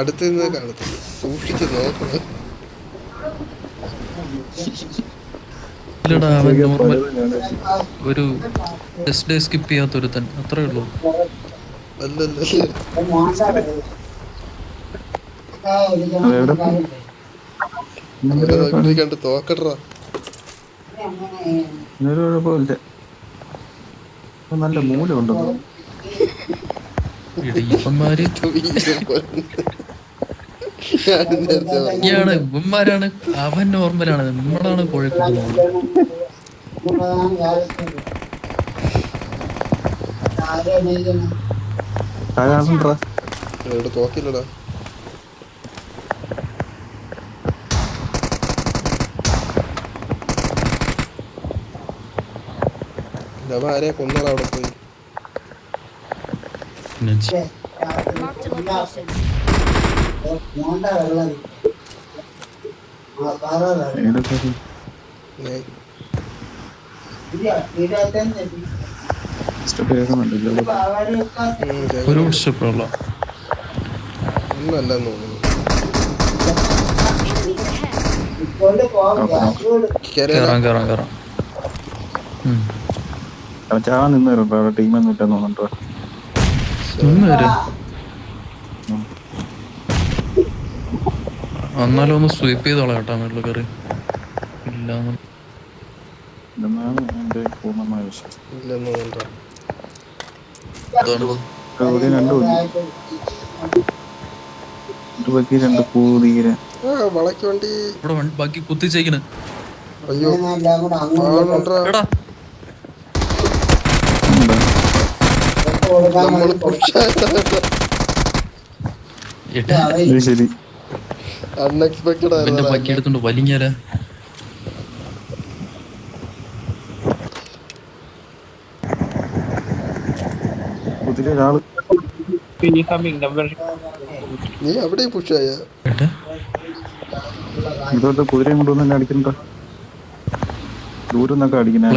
അടുത്ത് നിന്ന് കാണത്തില്ല. സൂക്ഷിച്ച് നോക്കണം ഇല്ലടാ അവൻ നോർമൽ ഒരു ടെസ്റ്റ് ഡേ സ്കിപ്പ് ചെയ്യാത്ത ഒരുത്തൻ അത്രേ ഉള്ളൂ. കണ്ട് കുഴപ്പമില്ല. നല്ല നേരത്തെ പറഞ്ഞു. ഇയാണ് ഇവന്മാരാണ് അവൻ നോർമലാണ് നമ്മളാണ് കോഴിക്കോട്. തോക്കില്ലടാ. അവ ആരെയാ കൊന്നടാ അവിടെ പോയി? ഒരു സ്റ്റെപ്പുള്ള ഒന്നല്ലെന്ന് തോന്നുന്നു ചാവാൻ നിന്ന് ടീം ടീമൊന്നും ഇല്ലെന്ന് തോന്നുന്നുണ്ടോ ഒന്ന് വരെ എന്നാലും ഒന്ന് സ്വീപ്പ് ചെയ്തോളാം കേട്ടോ മേളിൽ കയറി. ഇല്ല ഇതെന്നാണ് പൂർണമായ വിശ്വാസം? ഇവിടെ രണ്ട് രണ്ട് പൂതീര ഇവിടെ ബാക്കി കുത്തിച്ചേക്കണ്. അയ്യോ. എടാ. ശരി. അൺഎക്സ്പെക്ടഡ് ആയിരുന്നു ബാക്കി എടുത്തോണ്ട് വലിഞ്ഞാല? നീ അവിടെ പുഷായ ഏട്ടാ ഇതോട്ട് കുതിരയും കൊണ്ടുവന്ന് തന്നെ അടിക്കണ്ട. ദൂരം നിന്നൊക്കെ അടിക്കണേ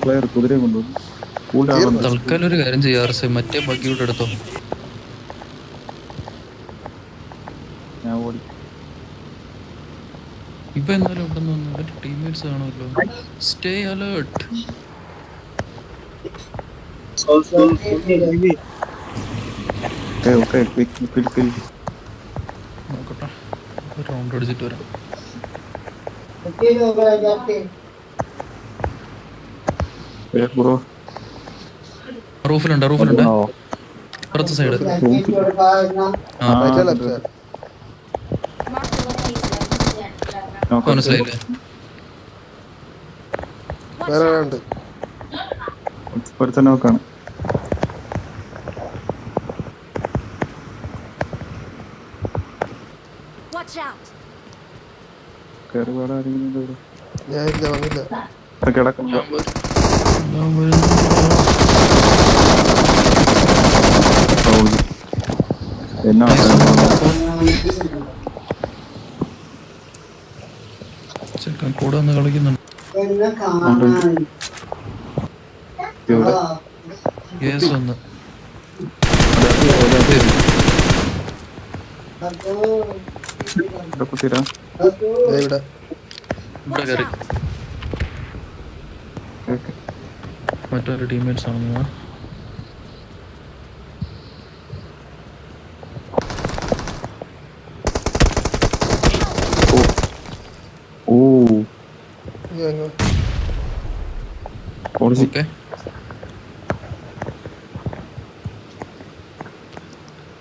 പ്ലെയർ കുതിരയും കൊണ്ടുവന്നു തൽക്കാലം ഒരു കാര്യം ചെയ്യാറ് മറ്റേ ബാക്കി കൂടെ എടുത്തോ ഞാൻ ഓടി ഇപ്പൊ എന്നാലും ഇവിടെ നിന്ന് അവന്റെ ടീംമേറ്റ്സ് കാണുമല്ലോ stay alert okay okay quick quick quick നോക്കട്ടെ. ഒരു റൗണ്ട് അടിച്ചിട്ട് വരാം. ബ്രോ. റൂഫിലുണ്ട് റൂഫിലുണ്ട്. പുറത്തെ സൈഡ് മനസ്സിലായില്ലേ? വേറെ ഉണ്ട് ഒരുത്തന്നെ നോക്കാണ് ഇല്ല വന്നില്ല. വരുന്നു. എന്നാ കൂടെ ഒന്ന് കളിക്കുന്നുണ്ട്. കേസ് മറ്റൊരു ടീംമേറ്റ്സ് ആണെന്ന് നീ അങ്ങ് ഓടിച്ച് ഓക്കെ.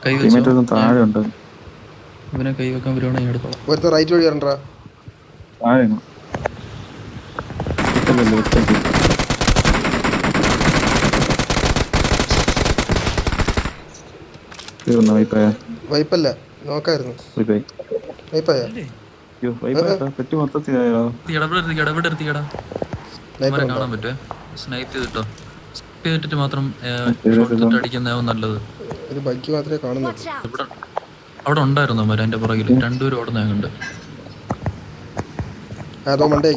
കൈ വെച്ചോ. താഴെ ഉണ്ട്. ഇവനെ കൈ വെക്കാൻ വരുവാണെങ്കിൽ എടുത്തോളാം. ഒരുത്ത റൈറ്റ് വഴി വരണ്ടാ. താഴെ വൈപ്പല്ല നോക്കായിരുന്നു. വൈപ്പായി കാണാൻ പറ്റുമേ സ്നൈപ്പ് ചെയ്തിട്ടോ? ചെയ്തിട്ട് മാത്രം ഷോട്ട് അടിക്കുന്നതാവും നല്ലത്. ഒരു ബൈക്ക് മാത്രമേ കാണുന്നുള്ളൂ. അവിടെ ഉണ്ടായിരുന്നു മരം എന്റെ പുറകിൽ രണ്ടുപേരും അവിടെ ഞാൻ കണ്ട്. അതോ മണ്ടേ.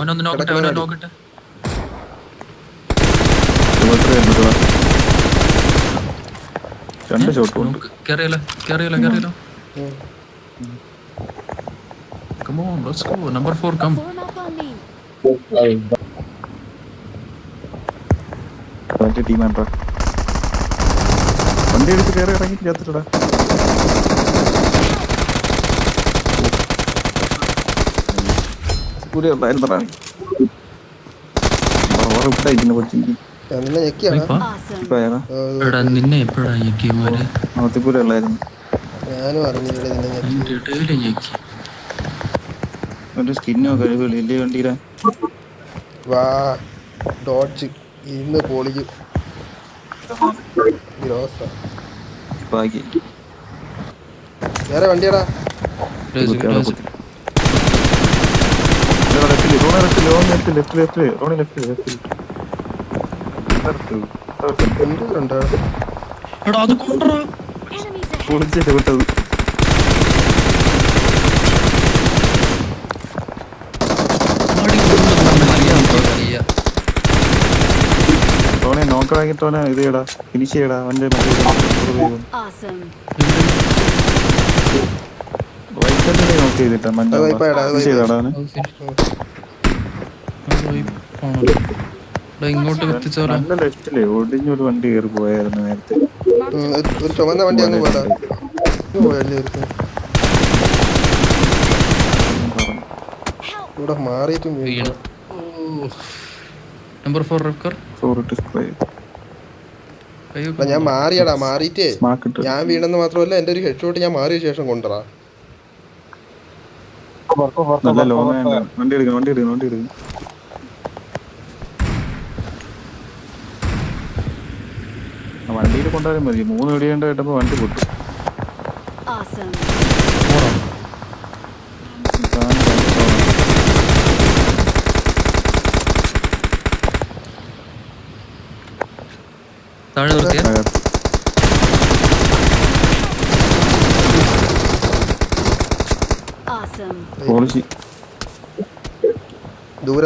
അവനൊന്ന് നോക്കട്ടെ അവനൊന്ന് നോക്കട്ടെ രണ്ട് ഷോട്ടും കയറിയല്ലോ കയറിയല്ലോ ഉം. Come on, let's go. Number four, come. Form up on me. മറ്റേ ടീമാണ്ടാ വണ്ടി എടുത്ത് കയറി ഇറങ്ങി ചേർത്തിട്ടടാ കൂടെ ഉണ്ടായിരുന്നടാ കൊച്ചിക്ക് ഞാൻ നിന്നെ ഞെക്കിയാണ് ഇപ്പൊ Awesome. ഇപ്പൊ ഞാനും അറിഞ്ഞില്ല ഞെക്കി ഒരു സ്കിന്നോ കഴിവുകളോ ഇല്ലേ വണ്ടിയിലെ വാ ഡോഡ്ജ് ഇന്ന് പൊളിക്കും വേറെ വണ്ടിയാടാ. അത് കൊണ്ടുവരാ. പൊളിച്ചിട്ട് വിട്ടത് ഇത് ചെയ്യടാ. ഫിനിഷ് ചെയ്യടാ. അവന്റെ നോക്ക് ചെയ്തിട്ടാ ഫിനിഷ് ചെയ്താടാ ഇങ്ങോട്ട് ലെഫ്റ്റിൽ ഒടിഞ്ഞൊരു വണ്ടി കയറി പോയായിരുന്നു നേരത്തെ. ഒരു- ചുവന്ന വണ്ടി അങ്ങ് പോടാ അങ്ങ് പോയല്ലേ. ഇവിടെ മാറിയിട്ടും. നമ്പർ ഫോർ റെക്കർ ഞാൻ മാറിയടാ മാറിയിട്ടേ. ഞാൻ വീണെന്ന് മാത്രമല്ല എന്റെ ഒരു ഹെഡ് ഷോട്ട് ഞാൻ മാറിയ ശേഷം കൊണ്ടുവരാ. വണ്ടി എടുക്കണം വണ്ടി എടുക്കണം വണ്ടി എടുക്കണം. വണ്ടിയിൽ കൊണ്ടുവരാൻ മതി. മൂന്ന് വെടിയേണ്ട കേട്ടപ്പോ വണ്ടി പൊട്ടി. ദൂരം എവിടെ. താഴെ നിർത്തിയ.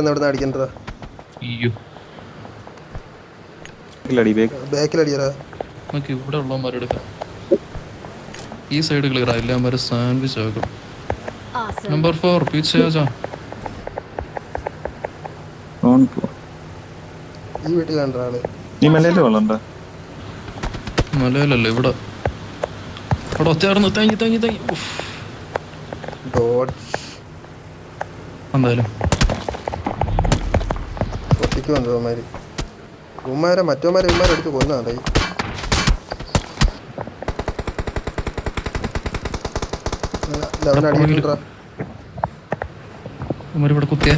നിന്ന് അടിക്കണ്ടതാ? അയ്യോ. അടി ബേക്ക്. ബാക്കിലടിയടാ. നമുക്ക് ഇവിടെ ഉള്ളവന്മാരെടുക്കാം ഈ സൈഡ് ക്ലിയർ ആയില്ല അവന്മാര് സാൻഡ്വിച്ച് ആക്കും. നമ്പർ ഫോർ പീച്ച് ഓൺ പോ. ഈ വീട്ടിലാണ്ടാ ആൾ. നീ മലയിൽ വെള്ളണ്ട? മലയിലല്ലേ ഇവിടെ. അവിടെ ഒറ്റയാർന്ന് താങ്ങി താങ്ങി താങ്ങി എന്തായാലും. ഒറ്റയ്ക്ക് വന്നത് അവന്മാര് ഉമ്മാരെ മറ്റോമാരെ ഉമ്മാരെ എടുത്ത് അവന്മാര് ഇവിടെ കുത്തിയ.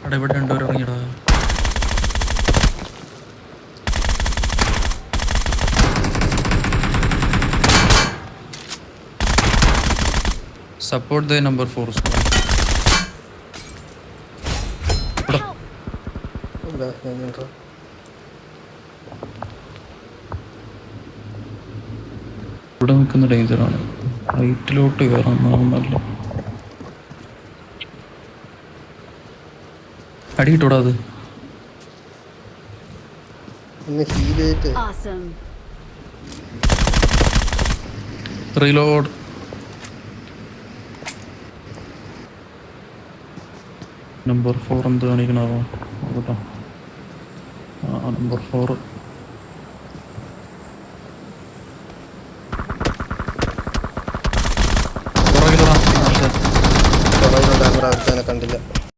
ഇവിടെ ഇവിടെ രണ്ടുപേരും ഇറങ്ങിയടാ. സപ്പോർട്ട് ദ നമ്പർ ഫോർ ഇവിടെ ഞാൻ ഇവിടെ നിൽക്കുന്ന ഡേഞ്ചറാണ് റൈറ്റിലോട്ട് കയറാൻ നല്ല അടി കിട്ടൂടാ അത്. റീലോഡ് നമ്പർ ഫോർ എന്ത് കാണിക്കണാവോ നോക്കട്ടോ أنا البرفور